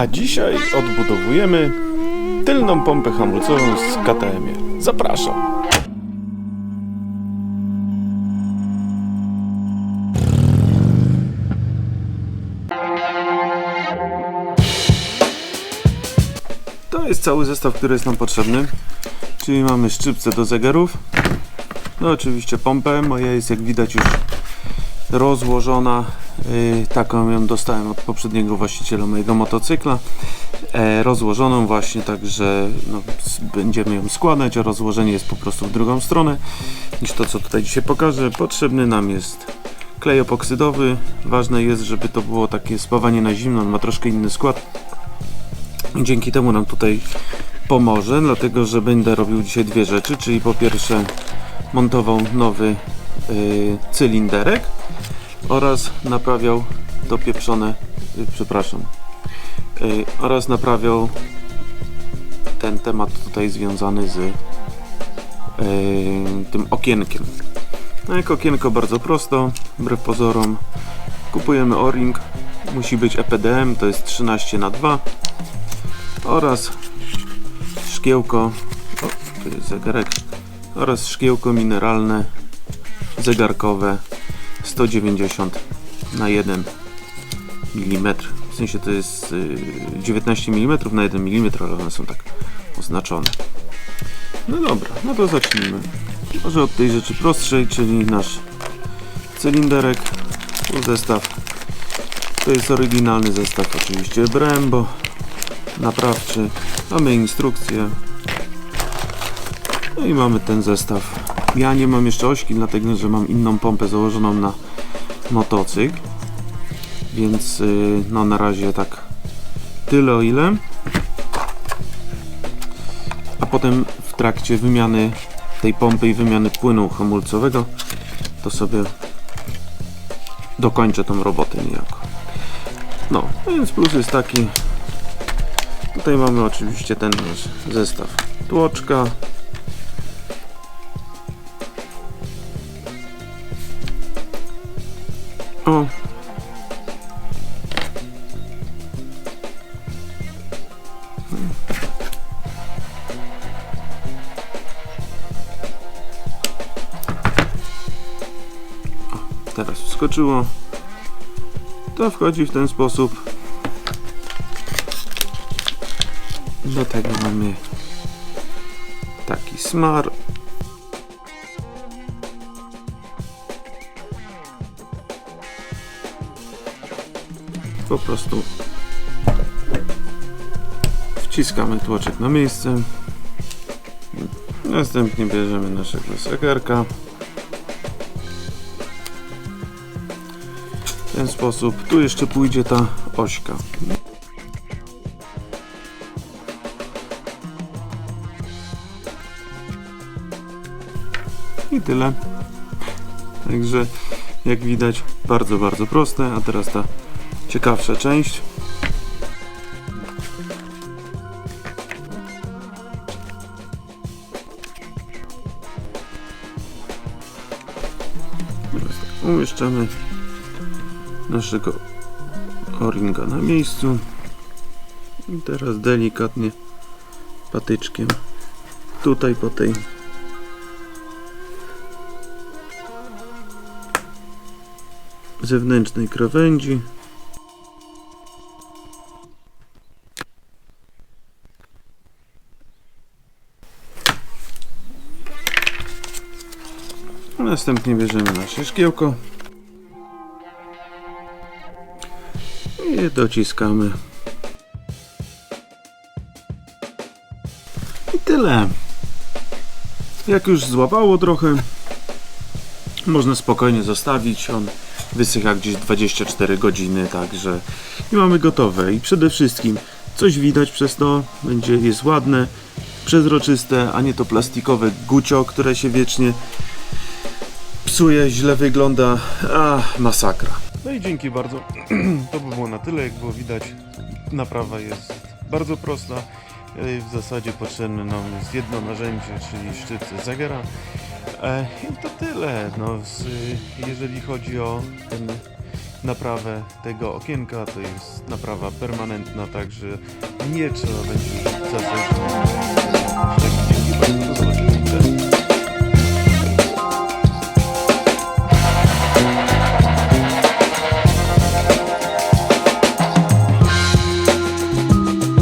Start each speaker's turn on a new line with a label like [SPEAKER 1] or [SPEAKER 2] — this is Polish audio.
[SPEAKER 1] A dzisiaj odbudowujemy tylną pompę hamulcową z KTM. Zapraszam. To jest cały zestaw, który jest nam potrzebny. Czyli mamy szczypce do zegarów. No oczywiście pompę. Moja jest jak widać już rozłożona. Yy, taką ją dostałem od poprzedniego właściciela mojego motocykla. E, rozłożoną właśnie tak, że no, będziemy ją składać, a rozłożenie jest po prostu w drugą stronę niż to co tutaj dzisiaj pokażę. Potrzebny nam jest klej epoksydowy. Ważne jest, żeby to było takie spawanie na zimno. On ma troszkę inny skład. Dzięki temu nam tutaj pomoże, dlatego że będę robił dzisiaj dwie rzeczy, czyli po pierwsze montował nowy yy, cylinderek oraz naprawiał dopieprzone, yy, przepraszam, yy, oraz naprawiał ten temat tutaj związany z yy, tym okienkiem. No jak okienko bardzo prosto, wbrew pozorom kupujemy o-ring, musi być EPDM, to jest 13 na 2 oraz szkiełko, o, tu jest zegarek, oraz szkiełko mineralne zegarkowe 190 na 1 mm. W sensie to jest y, 19 mm na 1 mm, ale one są tak oznaczone. No dobra, no to zacznijmy. Może od tej rzeczy prostszej, czyli nasz cylinderek, zestaw. To jest oryginalny zestaw oczywiście Brembo naprawczy. Mamy instrukcję. No i mamy ten zestaw. Ja nie mam jeszcze ośki, dlatego że mam inną pompę założoną na motocykl. Więc yy, no na razie tak tyle o ile. A potem w trakcie wymiany tej pompy i wymiany płynu hamulcowego to sobie dokończę tą robotę niejako. No, więc plus jest taki, Tutaj mamy oczywiście ten zestaw tłoczka. O. Teraz wskoczyło. To wchodzi w ten sposób. Do tego mamy taki smar. Po prostu wciskamy tłoczek na miejsce. Następnie bierzemy naszego zegarka. W ten sposób. Tu jeszcze pójdzie ta ośka. I tyle. Także jak widać bardzo, bardzo proste. A teraz ta ciekawsza część. Umieszczamy naszego o-ringa na miejscu. I teraz delikatnie patyczkiem tutaj po tej zewnętrznej krawędzi. Następnie bierzemy nasze szkiełko i dociskamy. I tyle. Jak już złapało trochę, można spokojnie zostawić. On wysycha gdzieś 24 godziny, także i mamy gotowe. I przede wszystkim coś widać przez to, będzie jest ładne, przezroczyste, a nie to plastikowe gucio, które się wiecznie psuje, źle wygląda, a masakra. No i dzięki bardzo. To by było na tyle, jak było widać. Naprawa jest bardzo prosta. E, W zasadzie potrzebne nam jest jedno narzędzie, czyli szczypce zegara. E, I to tyle. No, jeżeli chodzi o naprawę tego okienka. To jest naprawa permanentna, także nie trzeba będzie.